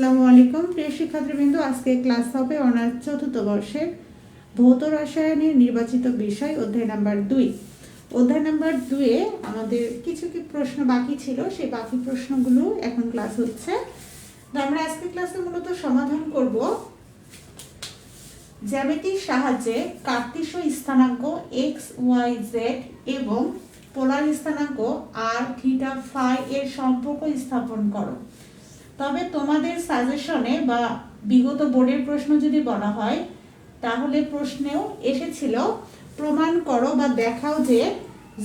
আসসালামু আলাইকুম, প্রিয় শিক্ষার্থীবৃন্দ। আজকে ক্লাস হবে অনার্স চতুর্থ বর্ষের ভৌত রসায়নের নির্বাচিত বিষয়, অধ্যায় নাম্বার দুই। অধ্যায় নাম্বার দুয়ে আমাদের কিছু কি প্রশ্ন বাকি ছিল, সেই বাকি প্রশ্নগুলো এখন ক্লাস হচ্ছে। তো আমরা আজকে ক্লাসে মূলত সমাধান করব জ্যামিতির সাহায্যে কার্তিস্য স্থানাঙ্ক এক্স ওয়াই জেড এবং পোলার স্থানাঙ্ক আর থিটা ফাই এর সম্পর্ক স্থাপন করো। তবে তোমাদের সাজেশনে বা বিগত বোর্ডের প্রশ্ন যদি বলা হয়, তাহলে প্রশ্নেও এসেছিল, প্রমাণ করো বা দেখাও যে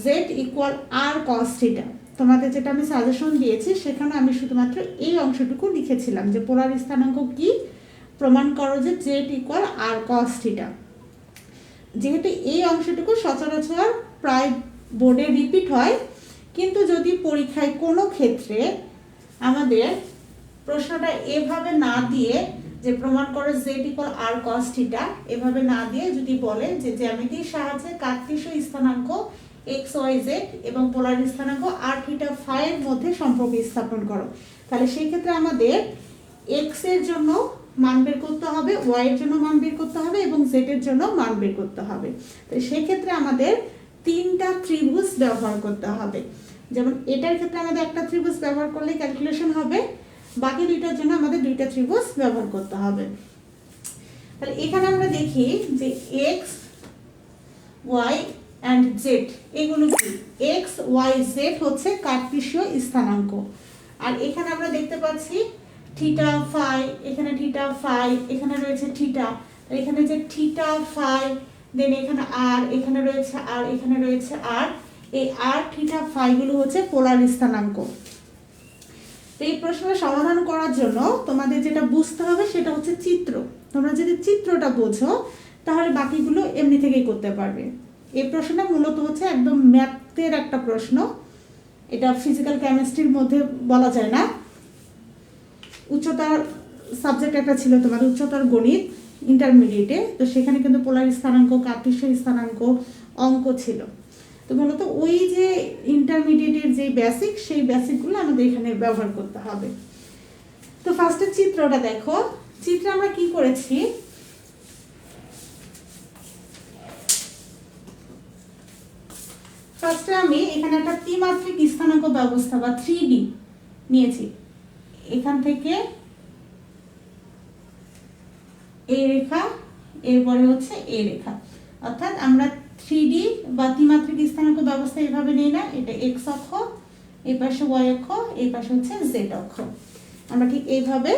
Z equal R cos theta তোমাদের যেটা আমি সাজেশন দিয়েছি, সেখানে আমি শুধুমাত্র এই অংশটুকু লিখেছিলাম যে পোলার স্থানাঙ্ক কি? প্রমাণ করো যে Z equal R cos theta যেহেতু এই অংশটুকু সচরাচর প্রায় বোর্ডে রিপিট হয়, কিন্তু যদি পরীক্ষায় কোনো ক্ষেত্রে আমাদের প্রশ্নটা এভাবে না দিয়ে যে প্রমাণ করে Z equal R cos theta এভাবে না দিয়ে যদি বলে যে জ্যামিতির সাহায্যে কার্তিস্য স্থানাঙ্ক এক্স ওয়াই জেড এবং পোলার স্থানাঙ্ক আর থিটা ফাইয়ের মধ্যে সম্পর্ক স্থাপন করো। তাহলে সেই ক্ষেত্রে আমাদের এক্সের জন্য মান বের করতে হবে ওয়াই এর জন্য মান বের করতে হবে এবং জেড এর জন্য মান বের করতে হবে। তো সেই ক্ষেত্রে আমাদের তিনটা ত্রিভুজ ব্যবহার করতে হবে। যেমন এটার ক্ষেত্রে আমাদের একটা ত্রিভুজ ব্যবহার করলে ক্যালকুলেশন হবে বাকি দুইটার জন্য আমাদের দুইটা ত্রিভুজ ব্যবহার করতে হবে। তাহলে এখানে আমরা দেখি যে এক্স ওয়াই অ্যান্ড জেড এগুলো কি? এক্স ওয়াই জেড হচ্ছে কার্তিস্য স্থানাঙ্ক। আর এখানে আমরা দেখতে পাচ্ছি থিটা ফাই, এখানে থিটা ফাই, এখানে রয়েছে থিটা। এখানে যে থিটা ফাই, দেন এখানে আর এখানে রয়েছে আর এখানে রয়েছে আর এই আর থিটা ফাইগুলো হচ্ছে পোলার স্থানাঙ্ক। এই প্রশ্নের সমাধান করার জন্য তোমাদের যেটা বুঝতে হবে সেটা হচ্ছে চিত্র। তোমরা যদি চিত্রটা বোঝো, তাহলে বাকিগুলো এমনি থেকেই করতে পারবে। এই প্রশ্নটা মূলত হচ্ছে একদম ম্যাথের একটা প্রশ্ন। এটা ফিজিক্যাল কেমিস্ট্রির মধ্যে বলা যায় না। উচ্চতার সাবজেক্ট একটা ছিল তোমাদের উচ্চতার গণিত ইন্টারমিডিয়েটে তো সেখানে কিন্তু পোলার স্থানাঙ্ক কার্তিস্য স্থানাঙ্ক অঙ্ক ছিল। তো মূলত ওই যে ইন্টারমিডিয়েটের যে বেসিক সেই বেসিকগুলো আমাদের এখানে ব্যবহার করতে হবে। তো ফার্স্টে চিত্রটা দেখো। চিত্রে আমরা কি করেছি? ফার্স্টে আমি এখানে একটা ত্রিমাত্রিক স্থানাঙ্ক ব্যবস্থা বা থ্রি নিয়েছি। এখান থেকে এই রেখা, এরপরে হচ্ছে এই রেখা। অর্থাৎ আমরা থ্রি ডি বা ত্রিমাত্রিক স্থানাঙ্ক ব্যবস্থা এভাবে নিই না। এটা এক্স অক্ষ এই পাশে ওয়াই অক্ষ এই পাশে হচ্ছে জেড অক্ষ। আমরা ঠিক এইভাবে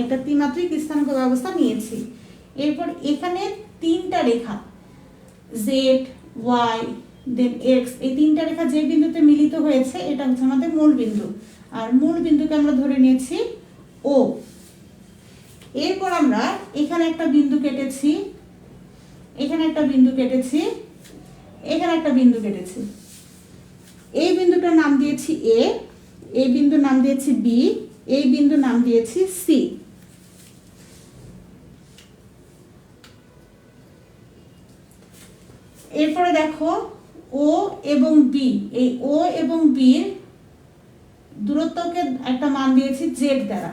একটা ত্রিমাত্রিক স্থানাঙ্ক ব্যবস্থা নিয়েছি। এরপর এখানে তিনটা রেখা জেড ওয়াই দেন এক্স এই তিনটা রেখা যে বিন্দুতে মিলিত হয়েছে, এটা হচ্ছে আমাদের মূল বিন্দু। আর মূল বিন্দুকে আমরা ধরে নিয়েছি ও এরপর আমরা এখানে একটা বিন্দু কেটেছি, এখানে একটা বিন্দু কেটেছি এখানে একটা বিন্দু কেটেছি। এই বিন্দুটার নাম দিয়েছি এ এই বিন্দুর নাম দিয়েছি বি এই বিন্দুর নাম দিয়েছি সি এরপরে দেখো ও এবং বি এই ও এবং বির দূরত্বকে একটা মান দিয়েছি জেড দ্বারা।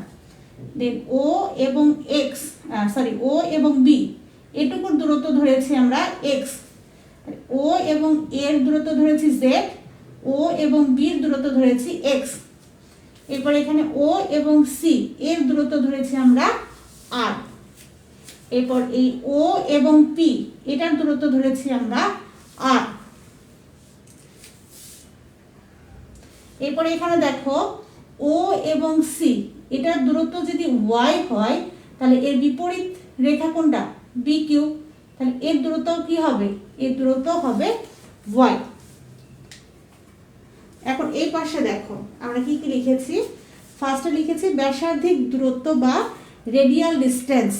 দেন ও এবং এক্স সরি ও এবং বি এটুকুর দূরত্ব ধরেছি আমরা এক্স ও এবং এর দূরত্ব ধরেছি জেড ও এবং বির দূরত্ব ধরেছি এক্স এরপর এখানে ও এবং সি এর দূরত্ব ধরেছি আমরা আর এরপর এই ও এবং পি এটার দূরত্ব ধরেছি আমরা আর এরপর এখানে দেখো, ও এবং সি এটার দূরত্ব যদি ওয়াই হয়, তাহলে এর বিপরীত রেখা কোনটা? বি কিউ তাহলে এর দূরত্ব কি হবে? এর দূরত্ব হবে ওয়াই এখন এই পাশে দেখো, আমরা কি কি লিখেছি? ফার্স্টে লিখেছি ব্যাসার্ধিক দূরত্ব বা রেডিয়াল ডিস্টেন্স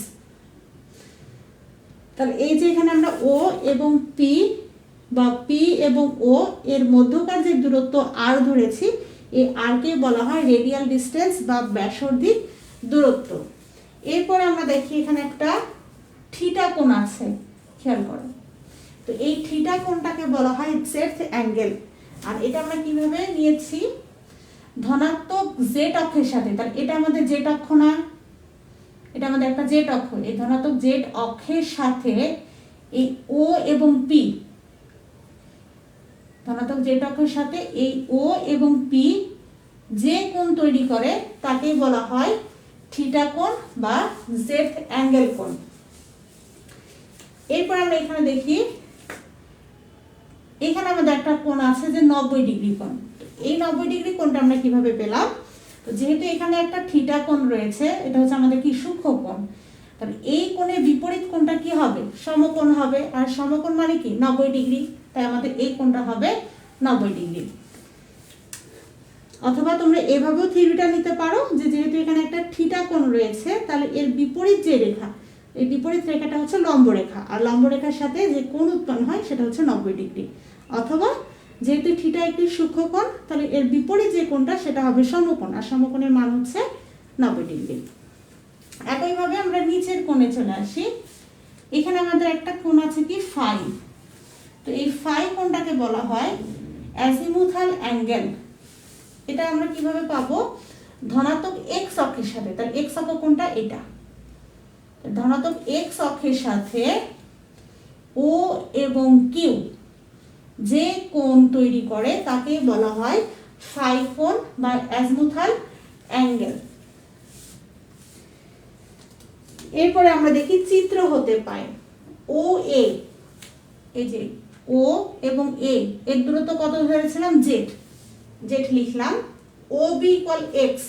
তাহলে এই যে এখানে আমরা ও এবং পি বা পি এবং ও এর মধ্যকার যে দূরত্ব আর ধরেছি, এই আরকে বলা হয় রেডিয়াল ডিস্টেন্স বা ব্যাসার্ধিক দূরত্ব। এরপর আমরা দেখি এখানে একটা থিটা কোণ আছে, খেয়াল করো। তো এই থিটা কোনটাকে বলা হয় জেড অ্যাঙ্গেল আর এটা আমরা কীভাবে নিয়েছি? ধনাত্মক জেড অক্ষের সাথে। তাহলে এটা আমাদের জেড অক্ষ না? এটা আমাদের একটা জেড অক্ষ। এই ধনাত্মক জেড অক্ষের সাথে এই ও এবং পি ধনাত্মক জেড অক্ষের সাথে এই ও এবং পি যে কোণ তৈরি করে তাকে বলা হয় থিটা কোণ বা জেড অ্যাঙ্গেল কোণ। এরপর আমরা এখানে দেখি এখানে আমাদের একটা কোণ আছে যে নব্বই ডিগ্রি কোণ। এই নব্বই ডিগ্রি কোণটা আমরা কীভাবে পেলাম? তো যেহেতু এখানে একটা থিটা কোণ রয়েছে, এটা হচ্ছে আমাদের কি? সূক্ষ্ম কোণ। তাহলে এই কোণের বিপরীত কোণটা কি হবে? সমকোণ হবে। আর সমকোণ মানে কি? নব্বই ডিগ্রি। তাই আমাদের এই কোণটা হবে নব্বই ডিগ্রি। অথবা তোমরা এভাবেও থিওরিটা নিতে পারো যে যেহেতু এখানে একটা থিটা কোণ রয়েছে, তাহলে এর বিপরীত যে রেখা, এই বিপরীত রেখাটা হচ্ছে লম্ব রেখা। আর লম্ব রেখার সাথে যে কোণ উৎপন্ন হয়, সেটা হচ্ছে নব্বই ডিগ্রি। অথবা যেহেতু থিটা একটি সূক্ষ্ম কোণ, তাহলে এর বিপরীত যে কোণটা, সেটা হবে সমকোণ। আর সমকোণের মান হচ্ছে নব্বই ডিগ্রি। একইভাবে আমরা নিচের কোণে চলে আসি। এখানে আমাদের একটা কোণ আছে কি? ফাই। তো এই ফাই কোণটাকে বলা হয় অ্যাজিমুথাল অ্যাঙ্গেল। এটা আমরা কীভাবে পাবো? ধনাত্মক এক্স অক্ষের সাথে। তার এক্স অক্ষ কোনটা এটা। ধনাত্মক এক্স অক্ষের সাথে ও এবং কিউ যে কোণ তৈরি করে তাকে বলা হয় কোণ বা অ্যাজমুথাল অ্যাঙ্গেল এরপরে আমরা দেখি চিত্র হতে পায়। ও এ এই যে ও এবং এ এর দূরত্ব কত ধরেছিলাম? জেড জেড লিখলাম। O B equal X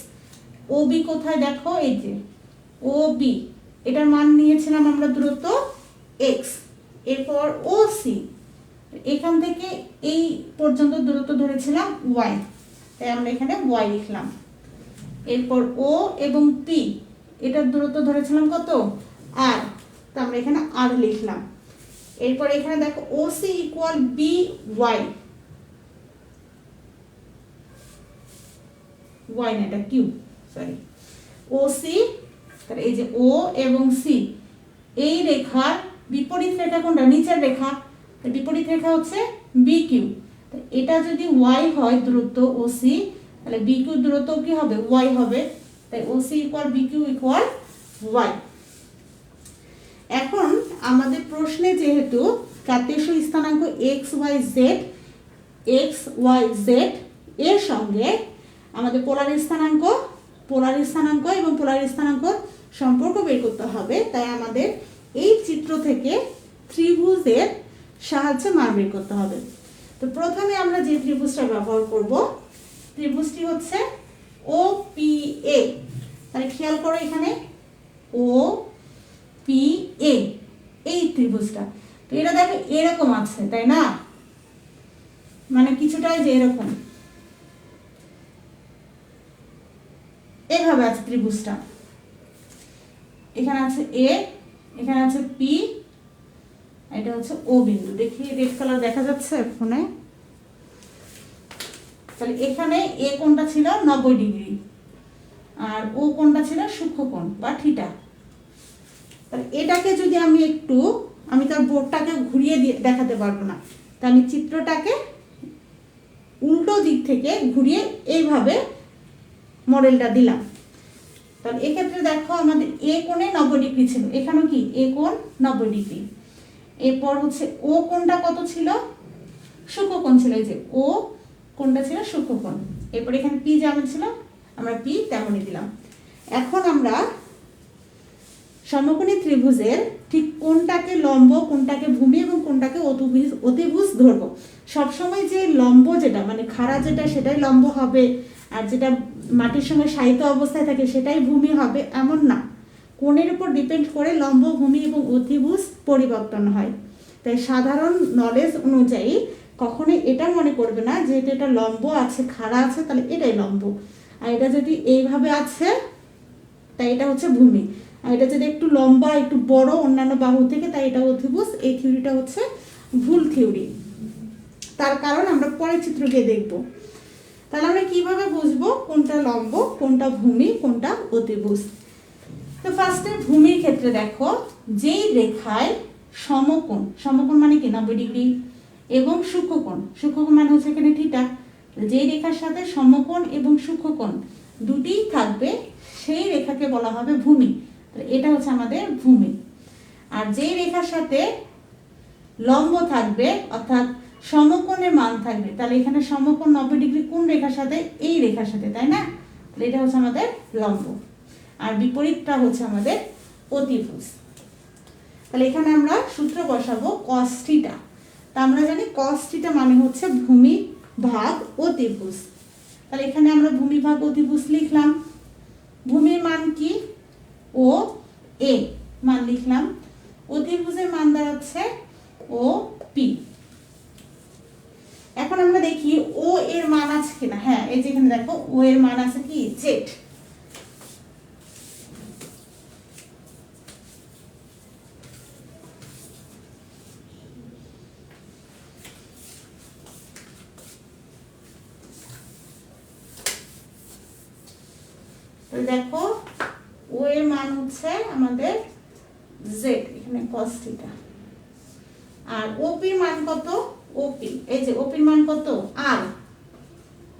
O B কোথায় দেখো? এই যে ও বি এটার মান নিয়েছিলাম আমরা দূরত্ব এক্স এরপর ও সি এখান থেকে এই পর্যন্ত দূরত্ব ধরেছিলাম ওয়াই তাই আমরা এখানে ওয়াই লিখলাম। এরপর ও এবং পি এটার দূরত্ব ধরেছিলাম কত? আর তা আমরা এখানে আর লিখলাম। এরপর এখানে দেখো O C equal B Y Y না, এটা কিউ সরি ও সি তাহলে এই যে ও এবং সি এই রেখার বিপরীত রেখা কোনটা? নিচের রেখা। বিপরীত রেখা হচ্ছে বি কিউ এটা যদি ওয়াই হয় দূরত্ব ও সি তাহলে বি কিউ দূরত্ব কি হবে? ওয়াই হবে। তাই O C equal B Q equal Y এখন আমাদের প্রশ্নে যেহেতু কার্তেশীয় স্থানাঙ্ক X Y Z X Y Z এর সঙ্গে আমাদের পোলার স্থানাঙ্ক পোলার স্থানাঙ্ক এবং পোলার স্থানাঙ্ক সম্পর্ক বের করতে হবে, তাই আমাদের এই চিত্র থেকে ত্রিভুজের সাহায্যে বের করতে হবে। তো প্রথমে আমরা যে ত্রিভুজটা ব্যবহার করব, ত্রিভুজটি হচ্ছে ও পি এ তাহলে খেয়াল করো এখানে ও পি এ এই ত্রিভুজটা। তো এটা দেখো এরকম আছে, তাই না? মানে কিছুটাই যে এরকম। এভাবে আছে ত্রিভুজটা। এখানে আছে এ এখানে আছে পি এটা হচ্ছে ও বিন্দু। দেখি রেড কালার দেখা যাচ্ছে ফোনে। তাহলে এখানে এ কোণটা ছিল নব্বই ডিগ্রি, আর ও কোণটা ছিল সূক্ষ্ম কোণ বা থিটা তাহলে এটাকে যদি আমি একটু, আমি তার বোর্ডটাকে ঘুরিয়ে দিয়ে দেখাতে পারব না। তা আমি চিত্রটাকে উল্টো দিক থেকে ঘুরিয়ে এইভাবে মডেলটা দিলাম। তাহলে এক্ষেত্রে দেখো আমাদের এ কোণে নব্বই ডিগ্রি ছিল। এখানেও কি? এ কোণ নব্বই ডিগ্রি। এরপর হচ্ছে ও কোনটা কত ছিল? সূক্ষ্ম কোণ ছিল, এই যে ও কোনটা ছিল সূক্ষ্ম কোণ এরপর এখানে পি যেমন ছিল, আমরা পি তেমনই দিলাম। এখন আমরা সমকোণী ত্রিভুজের ঠিক কোনটাকে লম্ব কোনটাকে ভূমি এবং কোনটাকে অতিভুজ অতিভুজ ধরবো। সবসময় যে লম্ব যেটা মানে খাড়া যেটা, সেটাই লম্ব হবে, আর যেটা মাটির সঙ্গে সাহিত্য অবস্থায় থাকে সেটাই ভূমি হবে, এমন না। কোণের উপর ডিপেন্ড করে লম্ব ভূমি এবং অতিভুজ পরিবর্তন হয়। তাই সাধারণ নলেজ অনুযায়ী কখনোই এটা মনে করবে না যেহেতু এটা লম্ব আছে, খাড়া আছে, তাহলে এটাই লম্ব। আর এটা যদি এইভাবে আছে, তাই এটা হচ্ছে ভূমি। আর এটা যদি একটু লম্বা, একটু বড় অন্যান্য বাহু থেকে, তাই এটা অধিভুজ। এই থিওরিটা হচ্ছে ভুল থিওরি তার কারণ আমরা পরের চিত্র গিয়ে দেখব। তাহলে আমরা কীভাবে বুঝব কোনটা লম্ব, কোনটা ভূমি, কোনটা অতিভুজ তো ফার্স্টে ভূমির ক্ষেত্রে দেখো, যেই রেখায় সমকোণ সমকোণ মানে কি? নব্বই ডিগ্রি। এবং সূক্ষ্মকোণ সূক্ষ্মকোণ মানে হচ্ছে এখানে থিটা যেই রেখার সাথে সমকোণ এবং সূক্ষ্মকোণ দুটিই থাকবে, সেই রেখাকে বলা হবে ভূমি। এটা হচ্ছে আমাদের ভূমি। আর যেই রেখার সাথে লম্ব থাকবে, অর্থাৎ সমকোণের মান থাকবে, তাহলে এখানে সমকোণ নব্বই ডিগ্রি কোন রেখার সাথে? এই রেখার সাথে, তাই না? তাহলে এটা হচ্ছে আমাদের লম্ব। আর বিপরীতটা হচ্ছে আমাদের অতিভুজ। তাহলে এখানে আমরা সূত্র বসাবো কস্টিটা তা আমরা জানি কস্টিটা মানে হচ্ছে ভূমি ভাগ অতিভুজ। তাহলে এখানে আমরা ভূমি ভাগ অতিভুজ লিখলাম। ভূমির মান কি? ও এ মান লিখলাম। অতিভুজের মান দাঁড়াচ্ছে ও পি এখন আমরা দেখি ও এর মান আছে কিনা? হ্যাঁ এই যেখানে দেখো, ও এর মান আছে কি? জেড তাহলে দেখো ও এর মান হচ্ছে আমাদের জেড এখানে cos থিটা আর ওপির মান কত ওপি এই যে ওপির মান কত আর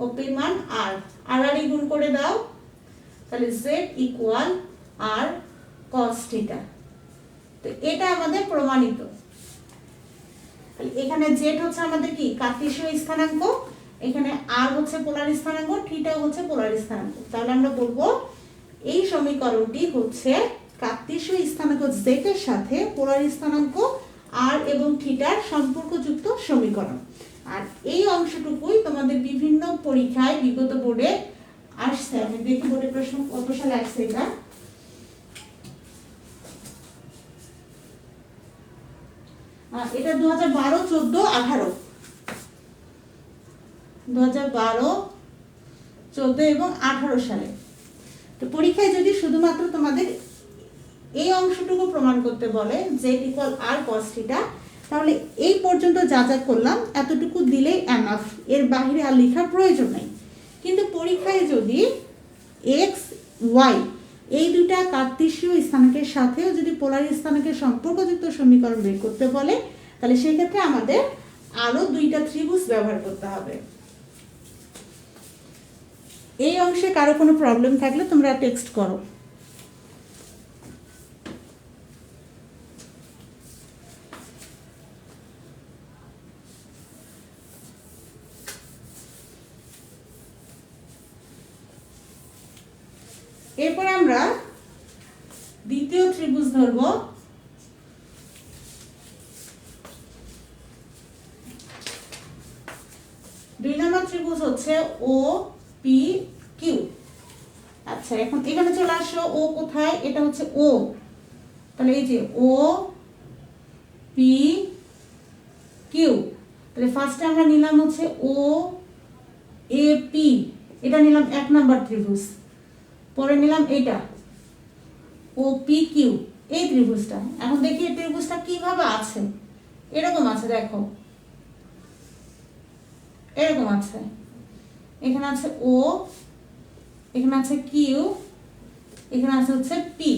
ওপির মান আর আর আর গুণ করে দাও তাহলে Z equal R cos theta তো এটা আমাদের প্রমাণিত তাহলে এখানে জেড হচ্ছে আমাদের কি স্থানাঙ্ক, এখানে আর হচ্ছে পোলার স্থানাঙ্ক থিটা হচ্ছে পোলার স্থানাঙ্ক। তাহলে আমরা বলব এই সমীকরণটি হচ্ছে কার্তেশীয় স্থানাঙ্ক জেড এর সাথে পোলার স্থানাঙ্ক আর এবং থিটার সম্পর্কযুক্ত সমীকরণ। আর এই অংশটুকুই তোমাদের বিভিন্ন পরীক্ষায় বিগত বোর্ডে আসছে। আমি দেখি বোর্ডে প্রশ্ন কত সালে আসছে এটা? এটা দু হাজার বারো, চোদ্দ, আঠারো। দু হাজার বারো, চোদ্দ এবং আঠারো সালে। তো পরীক্ষায় যদি শুধুমাত্র তোমাদের এই অংশটুকু প্রমাণ করতে বলে জেড ইকুয়াল আর কস তাহলে এই পর্যন্ত যা যা করলাম, এতটুকু দিলেই এনাফ এর বাইরে আর লেখার প্রয়োজন নেই। কিন্তু পরীক্ষায় যদি এক্স ওয়াই এই দুটা কার্তেশীয় স্থানাঙ্কের সাথেও যদি পোলার স্থানাঙ্কের সম্পর্কযুক্ত সমীকরণ বের করতে বলে, তাহলে সেক্ষেত্রে আমাদের আরও দুইটা ত্রিভুজ ব্যবহার করতে হবে। এই অংশে কারও কোনো প্রবলেম থাকলে তোমরা টেক্সট করো। এরপর আমরা দ্বিতীয় ত্রিভুজ ধরবো। দুই নম্বর ত্রিভুজ হচ্ছে ও পি কিউ আচ্ছা এখন এখানে চলে আসো ও কোথায়? এটা হচ্ছে ও। তাহলে এই যে ও, পি, কিউ। তাহলে ফার্স্টে আমরা নিলাম হচ্ছে ও, এ, পি। এটা নিলাম এক নাম্বার ত্রিভুজ। পরে নিলাম এটা ও, পি, কিউ। এই ত্রিভুজটা। এখন দেখি এই ত্রিভুজটা কীভাবে আছে? এরকম আছে, দেখো। এরকম আছে। এখানে আছে ও, এখানে আছে কিউ এখানে আছে হচ্ছে পি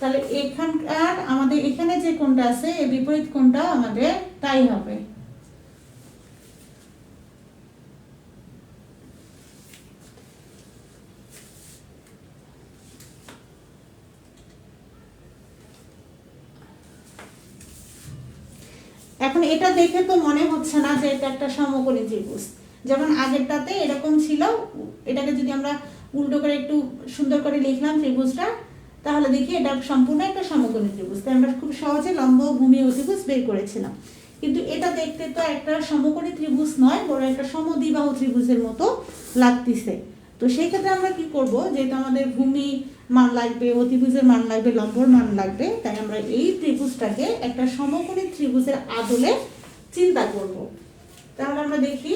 তাহলে এখানকার আমাদের এখানে যে কোনটা আছে, এর বিপরীত কোনটা আমাদের, তাই হবে। এখন এটা দেখে তো মনে হচ্ছে না যে এটা একটা সমকোণী ত্রিভুজ। যেমন আগেরটাতে এরকম ছিল, এটাকে যদি আমরা উল্টো করে একটু সুন্দর করে লিখলাম ত্রিভুজটা, তাহলে দেখি এটা সম্পূর্ণ একটা সমকোণী ত্রিভুজ। তাই আমরা খুব সহজে লম্ব, ভূমি অতিভুজ বের করেছিলাম। কিন্তু এটা দেখতে তো একটা সমকোণী ত্রিভুজ নয় বড় একটা সমদ্বিবাহু ত্রিভুজের মতো লাগতেছে। তো সেই ক্ষেত্রে আমরা কি করব, যেহেতু আমাদের ভূমি মান লাগবে, অতিভুজের মান লাগবে, লম্বর মান লাগবে। তাই আমরা এই ত্রিভুজটাকে একটা সমকোণী ত্রিভুজের আদলে চিন্তা করব। তাহলে আমরা দেখি।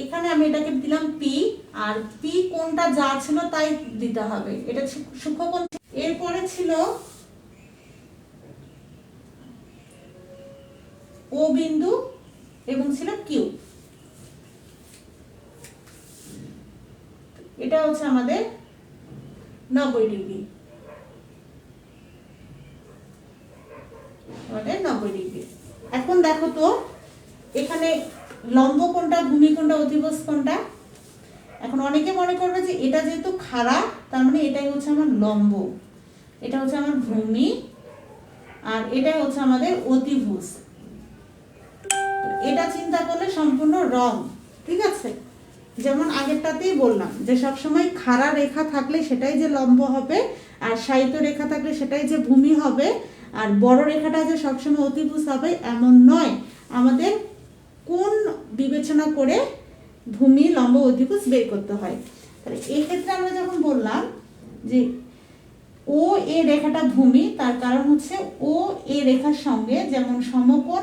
এখানে আমি এটাকে দিলাম পি আর পি কোনটা যা ছিল তাই দিতে হবে। এটা সূক্ষ্মকোণ এরপরে ছিল ও বিন্দু এবং ছিল কিউ। এটা হচ্ছে আমাদের নব্বই ডিগ্রি। আমাদের নব্বই ডিগ্রি। এখন দেখো তো, এখানে লম্ব কোনটা ভূমি কোনটা অধিবস কোনটা এখন অনেকে মনে করবে যে এটা যেহেতু খাড়া, তার মানে এটাই হচ্ছে আমার লম্ব। এটা হচ্ছে আমার ভূমি, আর এটাই হচ্ছে আমাদের অতিভুজ তো এটা চিন্তা করলে সম্পূর্ণ রং, ঠিক আছে? যেমন আগেরটাতেই বললাম যে সবসময় খাড়া রেখা থাকলে সেটাই যে লম্ব হবে, আর সাহিত্য রেখা থাকলে সেটাই যে ভূমি হবে, আর বড় রেখাটা যে সবসময় অতিভুজ হবে, এমন নয়। আমাদের কোন বিবেচনা করে ভূমি, লম্ব অধিভুজ বের করতে হয়? তাহলে এক্ষেত্রে আমরা যখন বললাম যে ও এ রেখাটা ভূমি, তার কারণ হচ্ছে ও এ রেখার সঙ্গে যেমন সমকোণ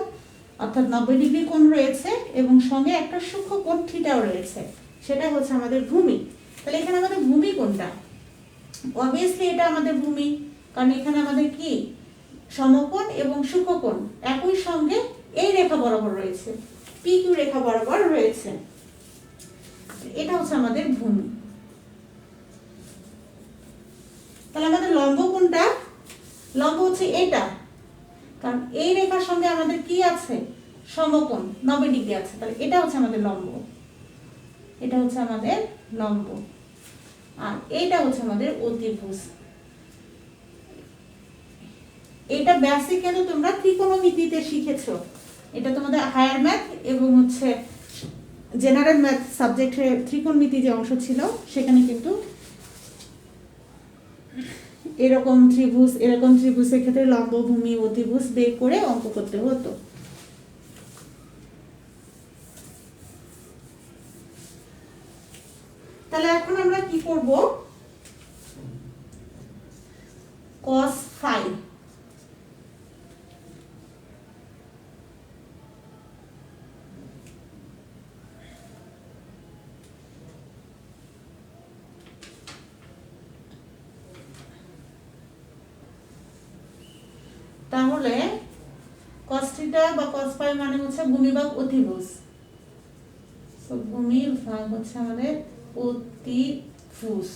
অর্থাৎ নব্বই ডিগ্রি কোণ রয়েছে এবং সঙ্গে একটা সূক্ষ্ম কোণ থিটাও রয়েছে। সেটা হচ্ছে আমাদের ভূমি। তাহলে এখানে আমাদের ভূমি কোনটা? অবভিয়াসলি এটা আমাদের ভূমি, কারণ এখানে আমাদের কি? সমকোণ এবং সূক্ষ্মকোণ। একই সঙ্গে এই রেখা বরাবর রয়েছে। পি কিউ রেখা বরাবর রয়েছে। এটা হচ্ছে আমাদের ভূমি। তাহলে আমাদের লম্ব কোনটা? লম্ব হচ্ছে এটা। কারণ এই রেখার সঙ্গে আমাদের কি আছে? সমকোণ, নব্বই ডিগ্রি আছে। তাহলে এটা হচ্ছে আমাদের লম্ব। এটা হচ্ছে আমাদের লম্ব। আর এইটা হচ্ছে আমাদের অতিভুজ। এটা বেসিক্যালি তোমরা ত্রিকোণমিতিতে শিখেছো। এটা তোমাদের হায়ার ম্যাথ এবং হচ্ছে জেনারেল ম্যাথ সাবজেক্টে ত্রিকোণমিতি যে অংশ ছিল, সেখানে কিন্তু এরকম ত্রিভুজ, এরকম ত্রিভুজের ক্ষেত্রে লম্বভূমি অতিভুজ বের করে অঙ্ক করতে হতো। তাহলে এখন আমরা কি করব? cos phi তাহলে থিটা বা phi মানে হচ্ছে ভূমিভাগ অতিভুজ। তো ভূমির ভাগ হচ্ছে আমাদের অতিভুজ।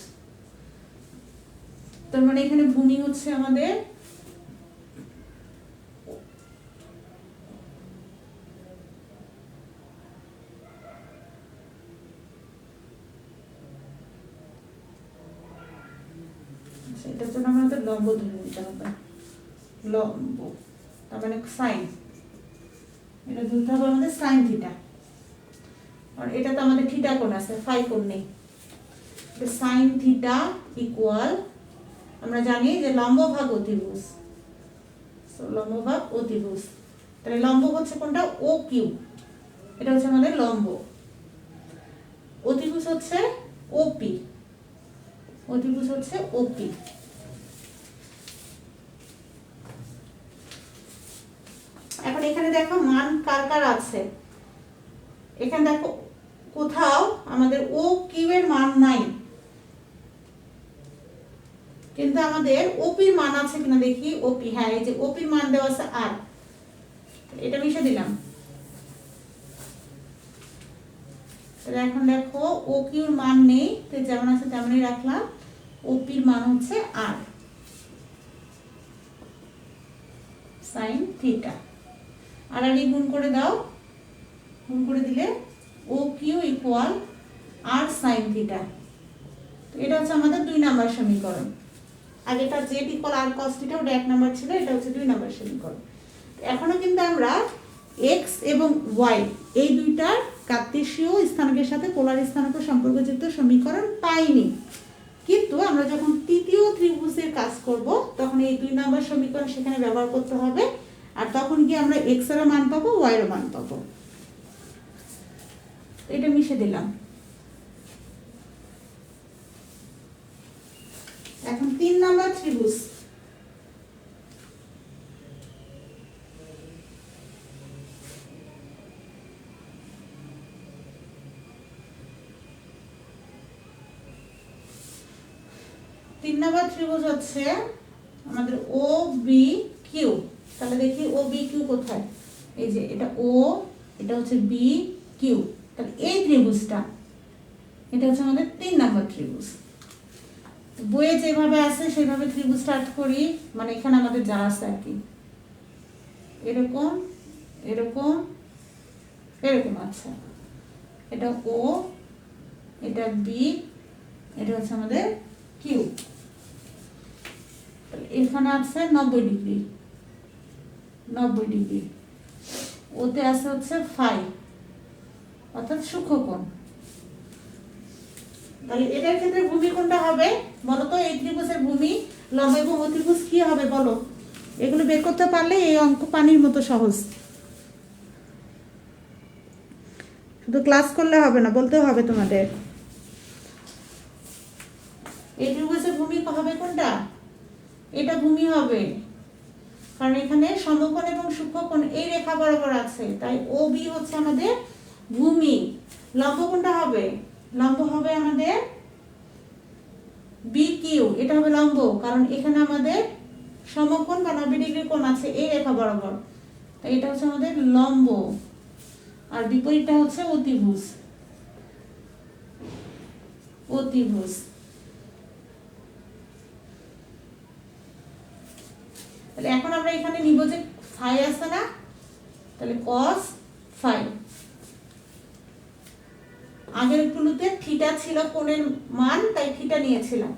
তার মানে এখানে ভূমি হচ্ছে আমাদের সেটার জন্য আমাদের লম্ব ধরে নিতে হবে লম্ব তার মানে সাইন এটা ধরতে হবে আমাদের সাইন থিটা আর এটা তো আমাদের থিটা কোণ আছে ফাই কোণ নেই। সাইন থিটা ইকুয়াল আমরা জানি যে লম্ব ভাগ অতিভুজ। So, লম্ব ভাগ অতিভুজ। তাহলে লম্ব হচ্ছে কোনটা ও কিউ এটা হচ্ছে আমাদের লম্ব। অতিভুজ হচ্ছে ওপি অতিভুজ হচ্ছে ওপি এখন এখানে দেখো মান কার কার আছে? এখানে দেখো কোথাও আমাদের ও কিউ এর মান নাই। কিন্তু আমাদের ওপির মান আছে কিনা দেখি ওপি হ্যাঁ এই যে ওপির মান দেওয়া আছে আর। এটা মিশে দিলাম। তাহলে এখন দেখো ও কিউর মান নেই, তো যেমন আছে তেমনই রাখলাম। ওপির মান হচ্ছে আর সাইন থিটা আর গুণ করে দাও। গুণ করে দিলে O Q equal R sine theta তো এটা হচ্ছে আমাদের দুই নাম্বার সমীকরণ। আগেটা Z equal R cos theta ওটা এক নাম্বার ছিল, এটা হচ্ছে দুই নাম্বার সমীকরণ। এখনও কিন্তু আমরা এক্স এবং ওয়াই এই দুইটার কার্তেশীয় স্থানকের সাথে পোলার স্থানক সম্পর্কযুক্ত সমীকরণ পাইনি। কিন্তু আমরা যখন তৃতীয় ত্রিভুজের কাজ করব, তখন এই দুই নাম্বার সমীকরণ সেখানে ব্যবহার করতে হবে। আর তখন কি আমরা এক্সের মান পাবো ওয়াই এর মান পাবো? এটা মিশে দিলাম। এখন তিন নাম্বার ত্রিভুজ। তিন নাম্বার ত্রিভুজ হচ্ছে আমাদের ও বি কিউ তাহলে দেখি ও বি কিউ কোথায়? এই যে এটা ও, এটা হচ্ছে বি কিউ। তাহলে এই ত্রিভুজটা, এটা হচ্ছে আমাদের তিন নাম্বার ত্রিভুজ। বইয়ে যেভাবে আছে সেভাবে ত্রিভুজ স্টার্ট করি মানে এখানে আমাদের যা আছে আর কি। এরকম এরকম এরকম আচ্ছা এটা ও, এটা বি, এটা হচ্ছে আমাদের কিউ। এখানে আছে নব্বই ডিগ্রি। নব্বই ডিগ্রি। ওতে আছে হচ্ছে ফাইভ অর্থাৎ সূক্ষ্মকোণ। তাহলে এটার ক্ষেত্রে ভূমি কোনটা হবে? বলো তো এই ত্রিভুজের ভূমি লম্ব এবং অতিভুজ কি হবে বলো? এগুলো বের করতে পারলে এই অঙ্ক পানির মতো সহজ। শুধু ক্লাস করলে হবে না, বলতে হবে তোমাদের। এই ত্রিভুজের ভূমি হবে কোনটা? এটা ভূমি হবে। কারণ এখানে সমকোণ এবং সূক্ষ্মকোণ এই রেখা বরাবর আছে। তাই ও বি হচ্ছে আমাদের ভূমি। লম্ব কোনটা হবে? লম্ব হবে আমাদের বি কিউ এটা হবে লম্ব, কারণ এখানে আমাদের সমকোণ বা নব্বই ডিগ্রি কোণ আছে এই রেখা বরাবর। তাই এটা হচ্ছে আমাদের লম্ব। আর বিপরীতটা হচ্ছে অতিভুজ। অতিভুজ। তাহলে এখন আমরা এখানে নিব যে ফাই আছে না, তাহলে কস ফাই আগের গুলোতে থিটা ছিল কোণের মান, তাই থিটা নিয়েছিলাম।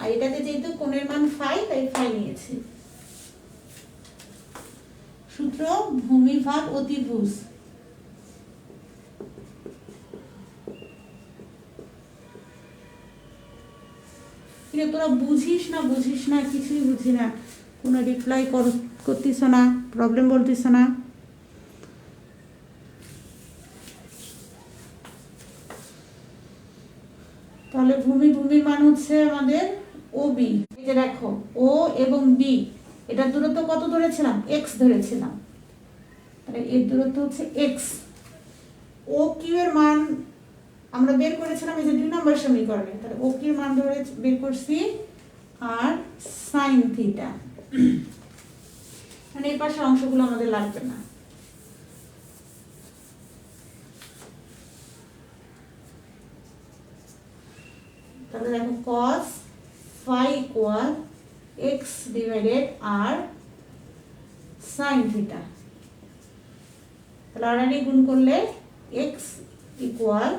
আর এটাতে যেহেতু কোণের মান ফাই তাই ফাই নিয়েছি। সূত্র ভূমি ভাগ অতিভুজ। কিরে, তোরা বুঝিস না বুঝিস না, কিছুই বুঝি না কোনো রিপ্লাই করতিস না প্রবলেম বলতিস না। তাহলে ভূমি ভূমির মান হচ্ছে আমাদের ও বি এই যে দেখো ও এবং বি এটার দূরত্ব কত ধরেছিলাম? এক্স ধরেছিলাম। তাহলে এর দূরত্ব হচ্ছে এক্স ও কিউ এর মান আমরা বের করেছিলাম, এই যে দুই নম্বর সমীকরণে। তাহলে ও কিউ এর মান ধরে বের করছি আর সাইন থিটা মানে এর পাশের অংশগুলো আমাদের লাগবে না। দেখো cos phi divided R sine theta তাহলে করলে X equal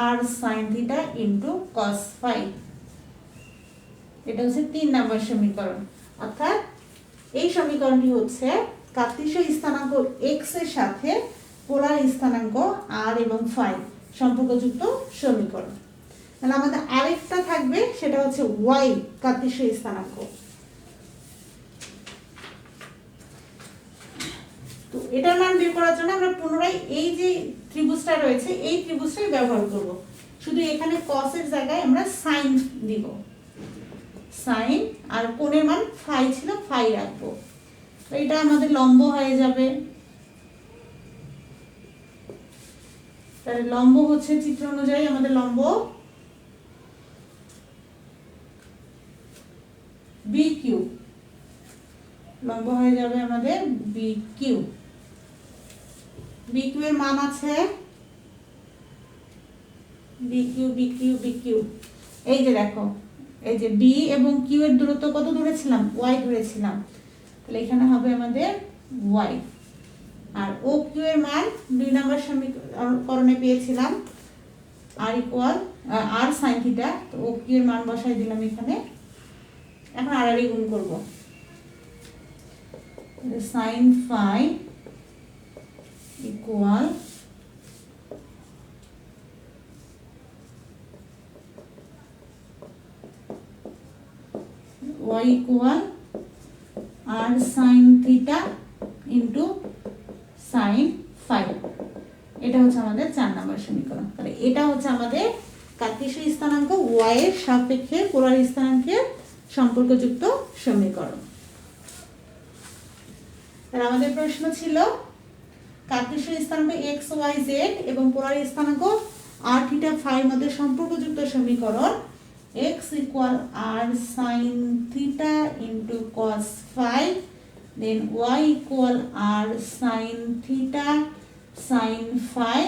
R sine theta into cos phi হচ্ছে তিন নম্বর সমীকরণ। অর্থাৎ এই সমীকরণটি হচ্ছে কার্তিসীয় স্থানাঙ্ক x এর সাথে পোলার স্থানাঙ্ক আর এবং phi সম্পর্কযুক্ত সমীকরণ। তাহলে আমাদের আরেকটা থাকবে, সেটা হচ্ছে ওয়াই কার্তিসীয় স্থানাঙ্ক। তো এটার মান বের করার জন্য আমরা পুনরায় এই যে ত্রিভুজটা রয়েছে, এই ত্রিভুজটাই ব্যবহার করব। শুধু এখানে এর জায়গায় আমরা সাইন দিব। সাইন আর কোণের মান ফাই ছিল, ফাই রাখব। এটা আমাদের লম্ব হয়ে যাবে। তাহলে লম্ব হচ্ছে চিত্র অনুযায়ী আমাদের লম্ব বি কিউ লম্ব হয়ে যাবে আমাদের বি কিউ বি কিউ এর মান আছে B Q B Q B Q এই যে দেখো এই যে বি এবং কিউ এর দূরত্ব কত ধরেছিলাম ওয়াই ধরেছিলাম তাহলে এখানে হবে আমাদের ওয়াই আর ও কিউ এর মান দুই নম্বর সমীকরণে পেয়েছিলাম। আর ইকুয়াল আর সাইন থিটা তো ও কিউ এর মান বসাই দিলাম এখানে। এখন আড়াআড়ি গুণ করব। Sine phi equal y equal r sin theta into sin phi. এটা হচ্ছে আমাদের চার নম্বর সমীকরণ। তাহলে এটা হচ্ছে আমাদের কার্তেশীয় স্থানাঙ্ক y এর সাপেক্ষে পোলার স্থানাঙ্কের সম্পর্কযুক্ত সমীকরণ। তাহলে আমাদের প্রশ্ন ছিল কার্তেশীয় স্থানাঙ্ক x, y, z এবং পোলার স্থানাঙ্ক r থিটা ফাই মধ্যে সম্পর্কযুক্ত সমীকরণ x equal r sin theta into cos phi then Y equal R sine theta sine phi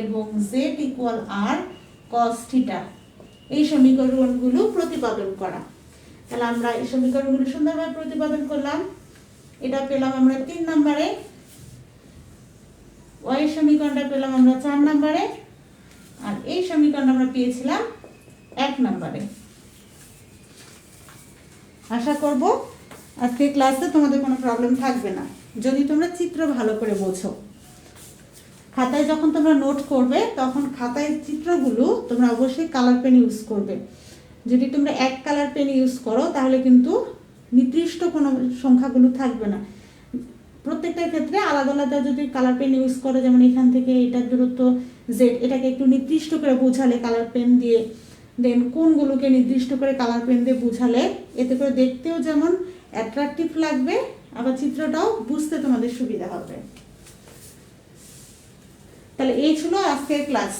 এবং Z equal R cos theta এই সমীকরণগুলো প্রতিপাদন করা। তাহলে আমরা এই সমীকরণগুলো সুন্দরভাবে প্রতিপাদন করলাম। এটা পেলাম আমরা তিন নম্বরে। ওয়াই সমীকরণটা পেলাম আমরা চার নম্বরে। আর এই সমীকরণ আমরা পেয়েছিলাম এক নম্বরে। আশা করব আজকে ক্লাসে তোমাদের কোনো প্রবলেম থাকবে না। যদি তোমরা চিত্র ভালো করে বোঝো। খাতায় যখন তোমরা নোট করবে, তখন খাতায় চিত্রগুলো তোমরা অবশ্যই কালার পেন ইউজ করবে। যদি তোমরা এক কালার পেন ইউজ করো, তাহলে কিন্তু নির্দিষ্ট কোনো সংখ্যাগুলো থাকবে না। প্রত্যেকটার ক্ষেত্রে আলাদা আলাদা যদি কালার পেন ইউজ করো, যেমন এখান থেকে এটার দূরত্ব জেড এটাকে একটু নির্দিষ্ট করে বোঝালে কালার পেন দিয়ে দেন কোনগুলোকে নির্দিষ্ট করে কালার পেন দিয়ে বোঝালে? এতে করে দেখতেও যেমন অ্যাট্রাকটিভ লাগবে, আবার চিত্রটাও বুঝতে তোমাদের সুবিধা হবে। তাহলে এই ছিল আজকের ক্লাস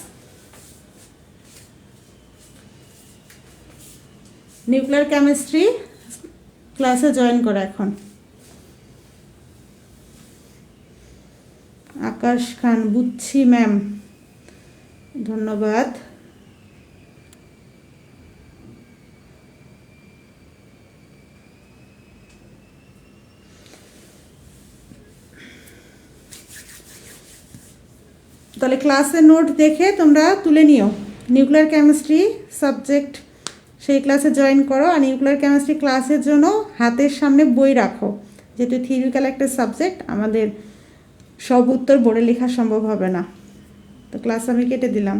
নিউক্লিয়ার কেমিস্ট্রি ক্লাসে জয়েন করো এখন। আকাশ খান বুঝছি ম্যাম ধন্যবাদ। তাহলে ক্লাসের নোট দেখে তোমরা তুলে নিও। নিউক্লিয়ার কেমিস্ট্রি সাবজেক্ট সেই ক্লাসে জয়েন করো আর নিউক্লিয়ার কেমিস্ট্রি ক্লাসের জন্য হাতের সামনে বই রাখো। যেহেতু থিওরিক্যাল একটা সাবজেক্ট আমাদের সব উত্তর বোর্ডে লেখা সম্ভব হবে না। তো ক্লাস আমি কেটে দিলাম।